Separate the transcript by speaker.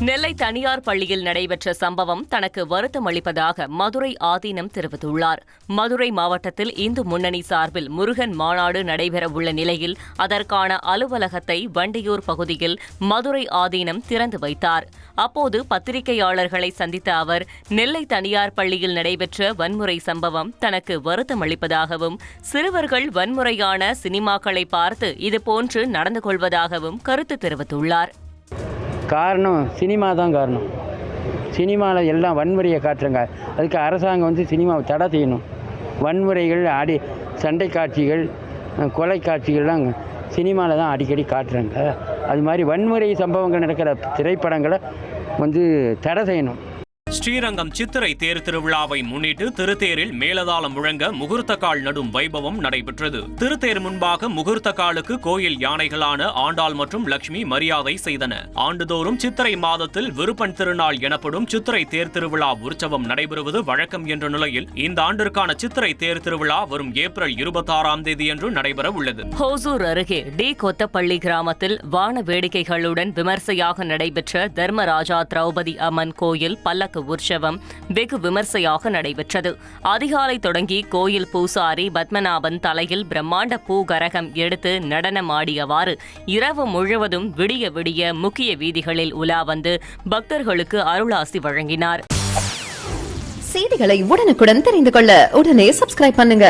Speaker 1: நெல்லை தனியார் பள்ளியில் நடைபெற்ற சம்பவம் தனக்கு வருத்தம் அளிப்பதாக மதுரை ஆதீனம் தெரிவித்துள்ளார். மதுரை மாவட்டத்தில் இந்து முன்னணி சார்பில் முருகன் மாநாடு நடைபெறவுள்ள நிலையில் அதற்கான அலுவலகத்தை வண்டியூர் பகுதியில் மதுரை ஆதீனம் திறந்து வைத்தார். அப்போது பத்திரிகையாளர்களை சந்தித்த அவர் நெல்லை தனியார் பள்ளியில் நடைபெற்ற வன்முறை சம்பவம் தனக்கு வருத்தம் அளிப்பதாகவும் சிறுவர்கள் வன்முறையான சினிமாக்களை பார்த்து இதுபோன்று நடந்து கொள்வதாகவும் கருத்து தெரிவித்துள்ளார்.
Speaker 2: காரணம் சினிமா தான் காரணம். சினிமாவில் எல்லாம் வன்முறையை காட்டுறாங்க. அதுக்கு அரசாங்கம் வந்து சினிமாவை தடை செய்யணும். வன்முறைகள் அடி சண்டை காட்சிகள் கொலை காட்சிகள்லாம் சினிமாவில் தான் அடிக்கடி காட்டுறாங்க. அது மாதிரி வன்முறை சம்பவங்கள் நடக்கிற திரைப்படங்களை வந்து தடை செய்யணும்.
Speaker 3: ஸ்ரீரங்கம் சித்திரை தேர் திருவிழாவை முன்னிட்டு திருத்தேரில் மேலதாளம் முழங்க முகூர்த்த கால் நடும் வைபவம் நடைபெற்றது. திருத்தேர் முன்பாக முகூர்த்த காலுக்கு கோயில் யானைகளான ஆண்டாள் மற்றும் லட்சுமி மரியாதை செய்தன. ஆண்டுதோறும் சித்திரை மாதத்தில் விருப்பன் திருநாள் எனப்படும் சித்திரை தேர் திருவிழா உற்சவம் நடைபெறுவது வழக்கம் என்ற நிலையில் இந்த ஆண்டிற்கான சித்திரை தேர் திருவிழா வரும் ஏப்ரல் இருபத்தாறாம் தேதியன்று நடைபெற உள்ளது.
Speaker 1: ஹோசூர் அருகே டி கொத்தப்பள்ளி கிராமத்தில் வான வேடிக்கைகளுடன் விமர்சையாக நடைபெற்ற தர்மராஜா திரௌபதி அம்மன் கோயில் பல்லக்கு உற்சவம் வெகு விமர்சையாக நடைபெற்றது. அதிகாலை தொடங்கி கோயில் பூசாரி பத்மநாபன் தலையில் பிரம்மாண்ட பூகரகம் எடுத்து நடனமாடியவாறு இரவு முழுவதும் விடிய விடிய முக்கிய வீதிகளில் உலா வந்து பக்தர்களுக்கு அருளாசி வழங்கினார்.
Speaker 4: செய்திகளை உடனுக்குடன் தெரிந்து கொள்ள உடனே சப்ஸ்கிரைப் பண்ணுங்க.